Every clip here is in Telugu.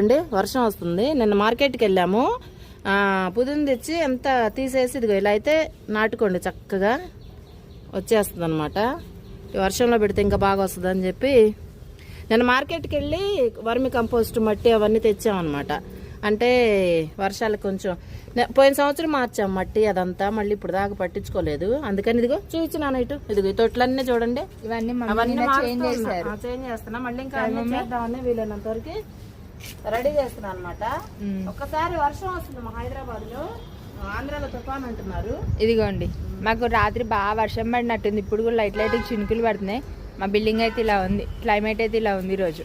అండి వర్షం వస్తుంది. నిన్న మార్కెట్కి వెళ్ళాము. పుదీన తెచ్చి ఎంత తీసేసి ఇదిగో ఇలా అయితే నాటుకోండి చక్కగా. వచ్చేస్తుంది అనమాట వర్షంలో పెడితే ఇంకా బాగా వస్తుంది అని చెప్పి నేను మార్కెట్కి వెళ్ళి వర్మి కంపోస్ట్ మట్టి అవన్నీ తెచ్చామన్నమాట. అంటే వర్షాలు కొంచెం పోయిన సంవత్సరం మార్చాం మట్టి అదంతా మళ్ళీ ఇప్పుడు దాకా పట్టించుకోలేదు. అందుకని ఇదిగో చూపించినాను ఇటు. ఇదిగో తొట్లన్నీ చూడండి. ఇవన్నీ అవన్నీ చేంజ్ చేస్తున్నా. మళ్ళీ ఇంకా చేద్దామని వీలైనంత వరకు రెడీ చేస్తున్నా అనమాట మ్మ్. ఒక్కసారి వర్షం వస్తుంది మా హైదరాబాద్లో ఆంధ్రాలో తుఫాన్ అంటున్నారు. ఇదిగోండి మాకు రాత్రి బాగా వర్షం పడినట్టుంది. ఇప్పుడు కూడా లైట్ లైట్ చినుకులు పడుతున్నాయి. మా బిల్డింగ్ అయితే ఇలా ఉంది. క్లైమేట్ అయితే ఇలా ఉంది ఈరోజు.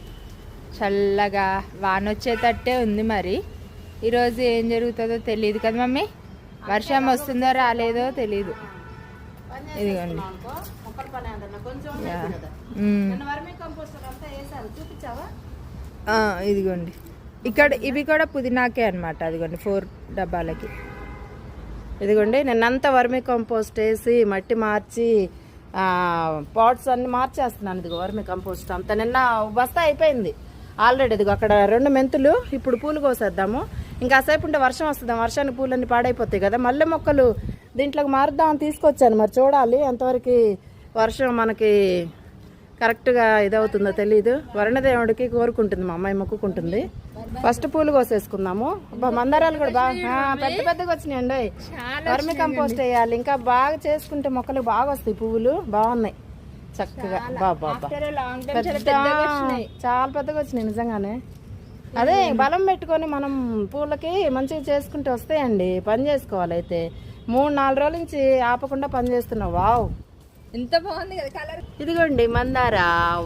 చల్లగా వాన వచ్చేటట్టే ఉంది మరి. ఈరోజు ఏం జరుగుతుందో తెలియదు కదా మమ్మీ? వర్షం వస్తుందో రాలేదో తెలియదు ఇదిగోండి. కొంచెం ఇదిగోండి. ఇక్కడ ఇవి కూడా పుదీనాకే అనమాట అదిగోండి ఫోర్ డబ్బాలకి. ఇదిగోండి నిన్నంతా వర్మి కంపోస్ట్ వేసి మట్టి మార్చి పాట్స్ అన్ని మార్చేస్తున్నాను. ఇదిగో వర్మి కంపోస్ట్ అంతా నిన్న బస్తా అయిపోయింది. ఆల్రెడీ ఇదిగో అక్కడ రెండు మెంతులు ఇప్పుడు పూలు కోసేద్దాము. ఇంకా సేపు ఉంటే వర్షం వస్తుంది వర్షానికి పూలన్నీ పాడైపోతాయి కదా. మల్లె మొక్కలు దీంట్లోకి మారుద్దామని తీసుకొచ్చాను. మరి చూడాలి ఎంతవరకు వర్షం మనకి కరెక్ట్గా ఇదవుతుందో తెలియదు వరుణదేవుడికి కోరుకుంటుంది మా అమ్మాయి మొక్కుకుంటుంది. ఫస్ట్ పూలు కోసేసుకుందాము. మందారాలు కూడా బాగా పెద్ద పెద్దగా వచ్చినాయండి వర్మి కంపోస్ట్ వేయాలి. ఇంకా బాగా చేసుకుంటే మొక్కలు బాగా వస్తాయి పువ్వులు బాగున్నాయి. చక్కగా. బాబా పెద్ద చాలా పెద్దగా వచ్చినాయి నిజంగానే. అదే బలం పెట్టుకొని మనం పూలకి మంచిగా చేసుకుంటే వస్తాయండి. పని చేసుకోవాలి అయితే. మూడు నాలుగు రోజుల నుంచి ఆపకుండా పని చేస్తున్నావు. వావ్. ఎంత బాగుంది కదా కలర్. ఇదిగోండి మందార.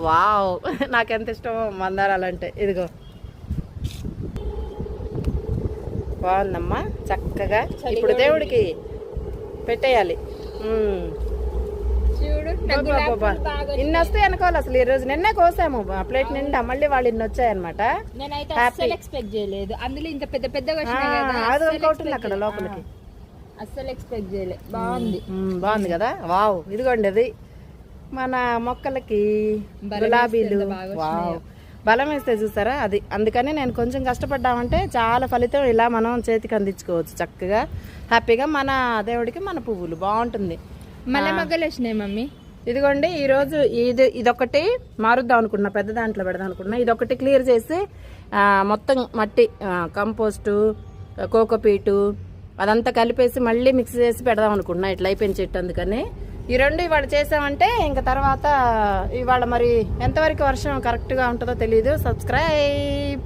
వావ్. నాకెంత ఇష్టమో మందారాలంటే. ఇదిగో. బాగుందమ్మా. చక్కగా ఇప్పుడు దేవుడికి పెట్టేయాలి. ఇన్ని వస్తాయి అనుకోవాలి అసలు. ఈ రోజు నిన్నే కోసాము. ఆ ప్లేట్ నిండా మళ్ళీ వాళ్ళు ఇన్ని వచ్చాయన్నమాట. నేనైతే Happy. అస్సలు ఎక్స్పెక్ట్ చేయలేదు. అందులో ఇంత పెద్ద పెద్దగా అది అక్కడ. లోపలికి. అస్సలు ఎక్స్పెక్ట్ చేయలే. బాగుంది. బాగుంది కదా? వావ్. ఇదిగోండి అది. మన మొక్కలకి బలం గులాబీలు. వావ్. బలం వేస్తే చూసారా? అది. అందుకని నేను కొంచెం కష్టపడ్డామంటే చాలా ఫలితం ఇలా మనం చేతికి అందించుకోవచ్చు చక్కగా. హ్యాపీగా మన దేవుడికి మన పువ్వులు. బాగుంటుంది. మళ్ళీ మగ్గలు వచ్చినాయి మమ్మీ. ఇదిగోండి ఈ రోజు ఇది ఇదొకటి మారుద్దాం అనుకున్నా పెద్ద దాంట్లో పెడదాం అనుకున్నా. ఇదొకటి క్లియర్ చేసి మొత్తం మట్టి కంపోస్టు కోకోపీటు అదంతా కలిపేసి మళ్ళీ మిక్స్ చేసి పెడదాం అనుకున్నా ఇట్లా అయిపోయిన చెట్టు అందుకని. ఈ రెండు ఇవాళ చేసామంటే ఇంకా తర్వాత ఇవాళ మరి ఎంతవరకు వర్షం కరెక్ట్గా ఉంటుందో తెలియదు సబ్స్క్రైబ్